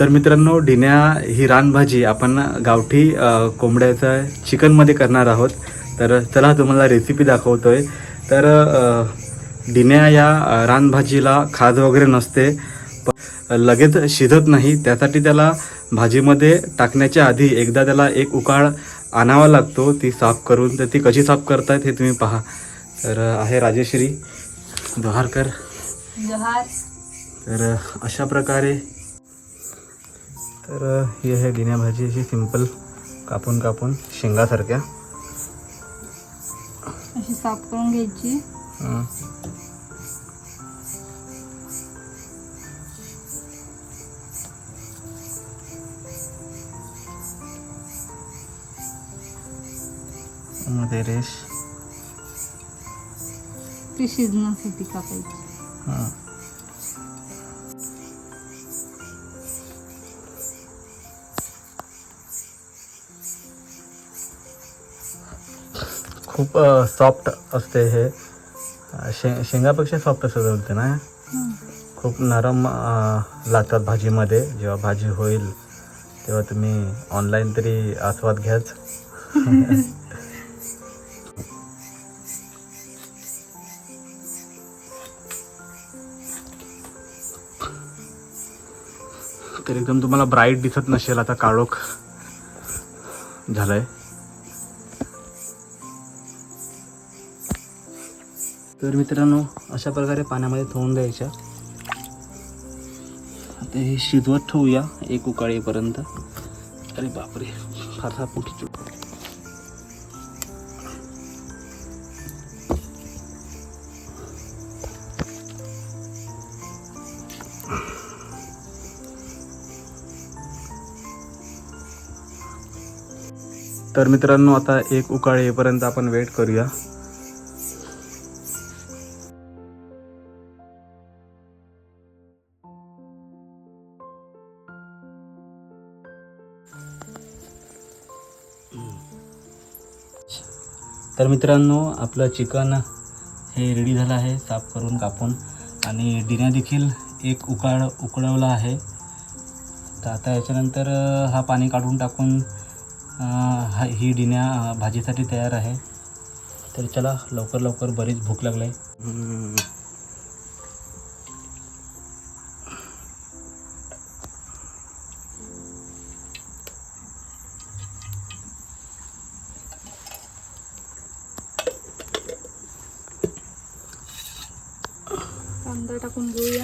तर मित्रांनो ढिण्या ही रानभाजी आपण गावठी कोंबड्याचा चिकनमध्ये करणार आहोत. तर चला तुम्हाला रेसिपी दाखवतोय. तर अ, ढिण्या या रानभाजीला खाज वगैरे नसते. लगेच शिजत नाही. त्यासाठी त्याला भाजीमध्ये टाकण्याच्या आधी एकदा त्याला एक उकाळ आणावा लागतो. ती साफ करून तर ती कशी साफ करतायत हे तुम्ही पहा. तर आहे राजेश्री. जोहारकर. जोहार. तर अशा प्रकारे तर ही आहे दिन्या भाजी अशी सिंपल कापून कापून शेंगासारख्या. अशी साफ करून घ्यायची. हं. मध्ये रेश. ती शिजण्यासाठी कापायची. हां. खूप सॉफ्ट असते हे. शे शेंगापेक्षा सॉफ्ट असं बोलते ना? खूप नरम लागतात भाजीमध्ये. जेव्हा भाजी होईल तेव्हा तुम्ही ऑनलाईन तरी आस्वाद घ्याच. तर एकदम तुम्हाला ब्राईट दिसत नसेल आता काळोख झालंय. तर मित्रांनो अशा प्रकारे पाण्यामध्ये थोवून द्यायच्या. आता हे शिजवत ठेवूया एक उकाळीपर्यंत. अरे बापरे फार फार मोठी चूक तर मित्रांनो आता एक उकाळ येईपर्यंत आपण वेट करूया. तर मित्रांनो आपलं चिकन हे रेडी झालं आहे साफ करून कापून. आणि डिण्या देखील एक उकाळ उकळवला आहे. तर आता याच्यानंतर हा पाणी काढून टाकून हा ही डिण्या भाजीसाठी तयार आहे. तर चला लवकर लवकर बरीच भूक लागली. आहे कांदा टाकून घेऊया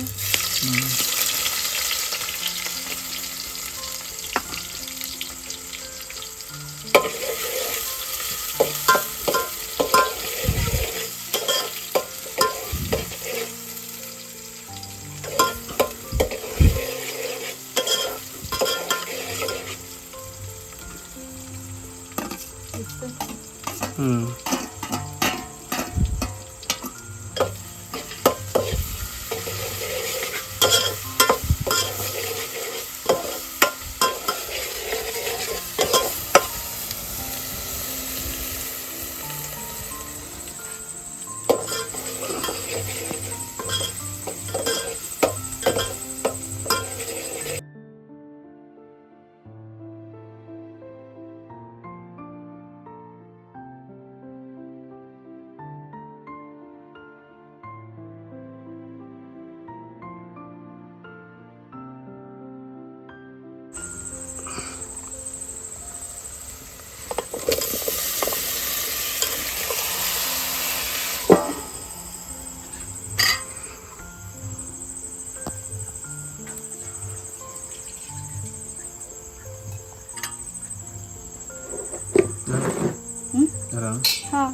हा.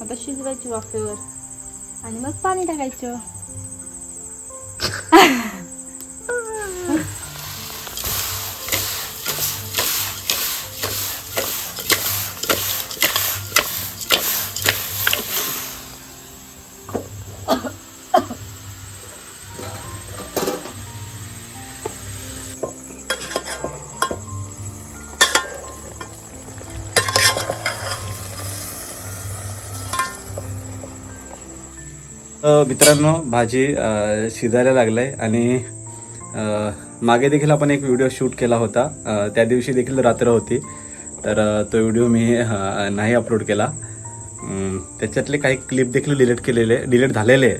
आता शिजवायची वाफेवर. आणि मग पाणी टाकायचं. मित्रांनो भाजी शिजायला लागलंय आणि अ, मागे देखील आपण एक व्हिडिओ शूट केला होता. त्या दिवशी देखील रात्र होती. तर तो व्हिडिओ मी नाही अपलोड केला. त्याच्यातले काही क्लिप देखील डिलीट केलेले डिलीट झालेले.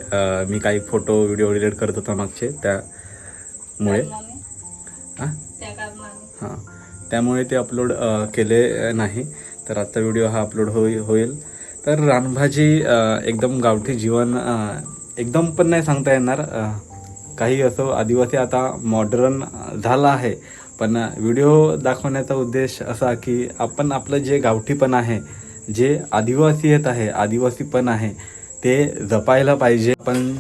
मी काही फोटो व्हिडिओ डिलीट करत होता मागचे. त्यामुळे हां? हां. त्यामुळे ते अपलोड केले नाही. तर आत्ता व्हिडिओ हा अपलोड होई होईल. तर रानभाजी एकदम गावठी जीवन एकदम पण नाही सांगता येणार. काही असो आदिवासी आता मॉडर्न झाला आहे. पण व्हिडिओ दाखवण्याचा उद्देश असा की आपण आपलं जे गावठीपण आहे जे आदिवासीयत आहे आदिवासीपण आहे ते जपायला पाहिजे. आपण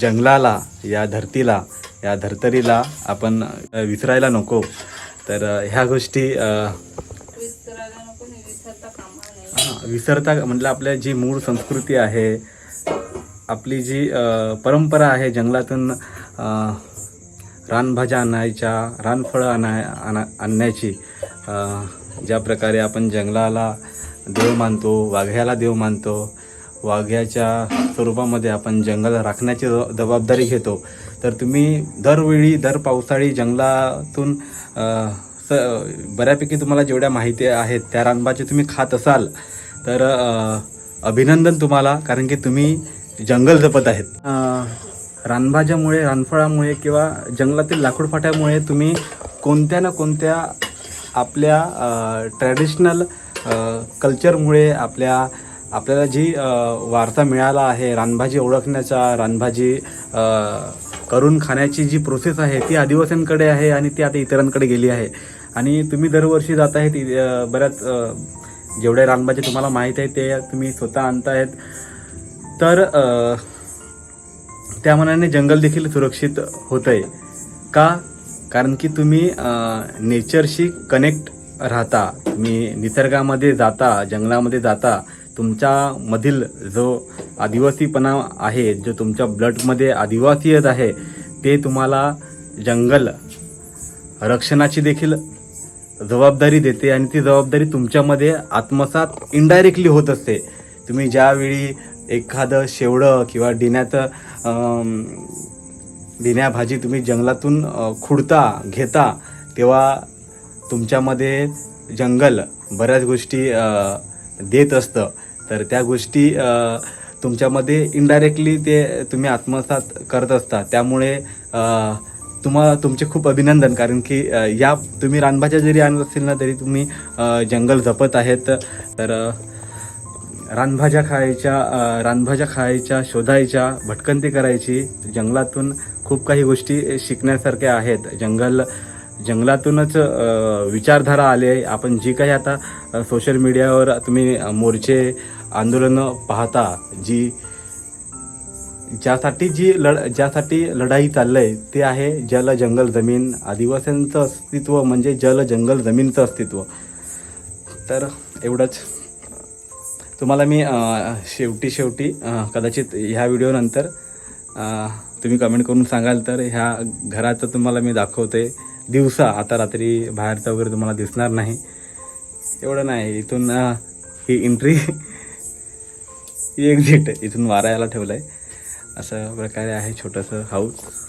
जंगलाला या धरतीला या धर्तरीला आपण विसरायला नको. तर ह्या गोष्टी अ, विसरायला नको नाही विसरता कामा नाही हा, विसरता म्हणजे आपल्या जी मूळ संस्कृती आहे आपली जी परंपरा आहे जंगलातून रानभाज्या आणायच्या रानफळं आणाय आणा आणण्याची ज्या प्रकारे आपण जंगलाला देव मानतो वाघ्याला देव मानतो वाघ्याच्या स्वरूपामध्ये आपण जंगल राखण्याची ज- जबाबदारी घेतो. तर तुम्ही दरवेळी दर पावसाळी जंगलातून स बऱ्यापैकी तुम्हाला जेवढ्या माहिती आहेत त्या रानभाज्या तुम्ही खात असाल तर अभिनंदन तुम्हाला कारण की तुम्ही जंगल जपत आहेत. रानभाज्यामुळे रानफळामुळे किंवा जंगलातील लाकूड फाट्यामुळे तुम्ही कोणत्या ना कोणत्या आपल्या ट्रॅडिशनल कल्चरमुळे आपल्या आपल्याला जी वार्ता वारसा मिळाला आहे रानभाजी ओळखण्याचा रानभाजी करून खाण्याची जी प्रोसेस आहे ती आदिवासींकडे आहे आणि ती आता इतरांकडे गेली आहे. आणि तुम्ही दरवर्षी जात आहेत बऱ्याच जेवढे जेवढ्या तुम्हाला माहीत आहे ते तुम्ही स्वतः आणतायत तर त्या मनाने जंगल देखील सुरक्षित होत आहे का? कारण की तुम्ही नेचरशी कनेक्ट राहता. तुम्ही निसर्गामध्ये जाता जंगलामध्ये जाता. तुमच्यामधील जो आदिवासीपणा आहे जो तुमच्या ब्लडमध्ये आदिवासीयत आहे ते तुम्हाला जंगल रक्षणाची देखील जबाबदारी देते आणि ती जबाबदारी तुमच्यामध्ये आत्मसात इनडायरेक्टली होत असते. तुम्ही ज्यावेळी एखादं शेवडं किंवा डिण्याचं अम, डिण्या भाजी तुम्ही जंगलातून खुडता घेता तेव्हा तुमच्यामध्ये जंगल बऱ्याच गोष्टी देत असतं. तर त्या गोष्टी तुमच्यामध्ये इनडायरेक्टली ते तुम्ही आत्मसात करत असता. त्यामुळे तुम्हाला तुमचे खूप अभिनंदन कारण की या तुम्ही रानभाज्या जरी आणत असतील ना तरी तुम्ही जंगल जपत आहेत. तर रानभाज्या खायच्या रानभाज्या खायच्या शोधायच्या भटकंती करायची जंगलातून खूप काही गोष्टी शिकण्यासारख्या आहेत. जंगल जंगलातूनच विचारधारा आली आहे. आपण जी काही आता सोशल मीडियावर तुम्ही मोर्चे आंदोलनं पाहता जी ज्यासाठी जी लढ ज्यासाठी लढाई चाललंय ते आहे जल जंगल जमीन. आदिवासींचं अस्तित्व म्हणजे जल जंगल जमीनचं अस्तित्व. तर एवढंच. तुम्हाला मी शेवटी शेवटी कदाचित ह्या व्हिडिओनंतर तुम्ही कमेंट करून सांगाल तर ह्या घराचं तुम्हाला मी दाखवते. दिवसा आता रात्री बाहेरचं वगैरे तुम्हाला दिसणार नाही. एवढं नाही इथून ही एंट्री ही एक्झिट इथून वारायला ठेवलं आहे असं प्रकारे आहे छोटंसं हाऊस